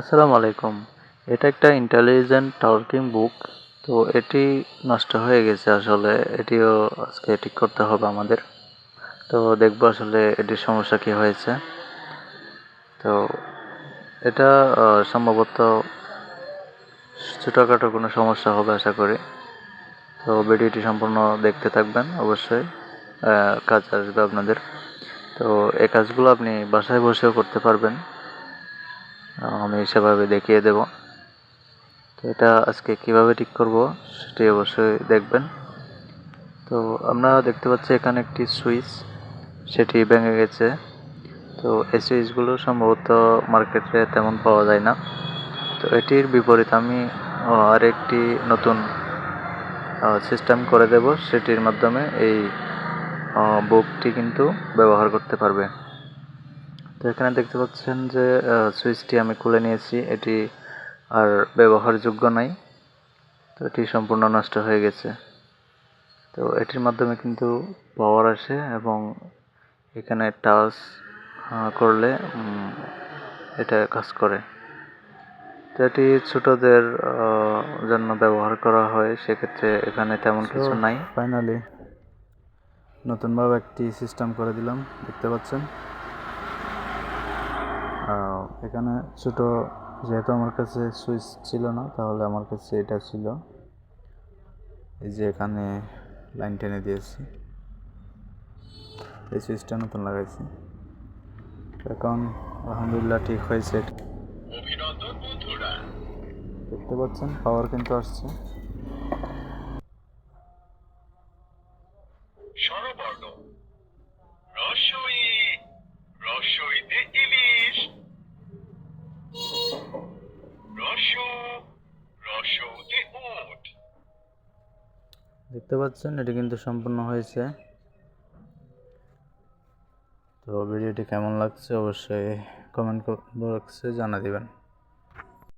আসসালামু আলাইকুম। এটা একটা ইন্টেলিজেন্ট টার্কিং বুক তো এটি নষ্ট হয়ে গেছে আসলে, এটিও আজকে ঠিক করতে হবে আমাদের। তো দেখব আসলে এটির সমস্যা কি হয়েছে। তো এটা সম্ভবত ছোটোখাটো কোনো সমস্যা হবে আশা করি। তো ভিডিওটি সম্পূর্ণ দেখতে থাকবেন অবশ্যই কাজ আসবে আপনাদের। তো এই কাজগুলো আপনি বাসায় বসেও করতে পারবেন। আমি সেভাবে দেখিয়ে দেব। তো এটা আজকে কীভাবে ঠিক করব সেটি অবশ্যই দেখবেন। তো আমরা দেখতে পাচ্ছি এখানে একটি সুইচ, সেটি ভেঙে গেছে। তো এই সুইচগুলো সম্ভবত মার্কেটে তেমন পাওয়া যায় না। তো এটির বিপরীত আমি আরেকটি নতুন সিস্টেম করে দেব। সেটির মাধ্যমে এই বুকটি কিন্তু ব্যবহার করতে পারবে। তো এখানে দেখতে পাচ্ছেন যে সুইচটি আমি খুলে নিয়েছি। এটি আর ব্যবহারযোগ্য নাই। তো এটি সম্পূর্ণ নষ্ট হয়ে গেছে। তো এটির মাধ্যমে কিন্তু পাওয়ার আসে এবং এখানে টাচ করলে এটা কাজ করে। তো এটি ছোটদের জন্য ব্যবহার করা হয়। সেক্ষেত্রে এখানে তেমন কিছু নাই। ফাইনালি নতুনভাবে একটি সিস্টেম করে দিলাম। দেখতে পাচ্ছেন? এখানে ছোট যেহেতু আমার কাছে সুইচ ছিল না তাহলে আমার কাছে এটা ছিল। এই যে এখানে লাইন টেনে দিয়েছি। এই সুইচটা নতুন লাগাইছি। এখন আলহামদুলিল্লাহ ঠিক হয়েছে দেখতে পাচ্ছেন পাওয়ার কিন্তু আসছে। দেখতে পাচ্ছেন, এটি কিন্তু সম্পূর্ণ হয়েছে। তো ভিডিওটি কেমন লাগছে অবশ্যই কমেন্ট বক্সে জানা দিবেন।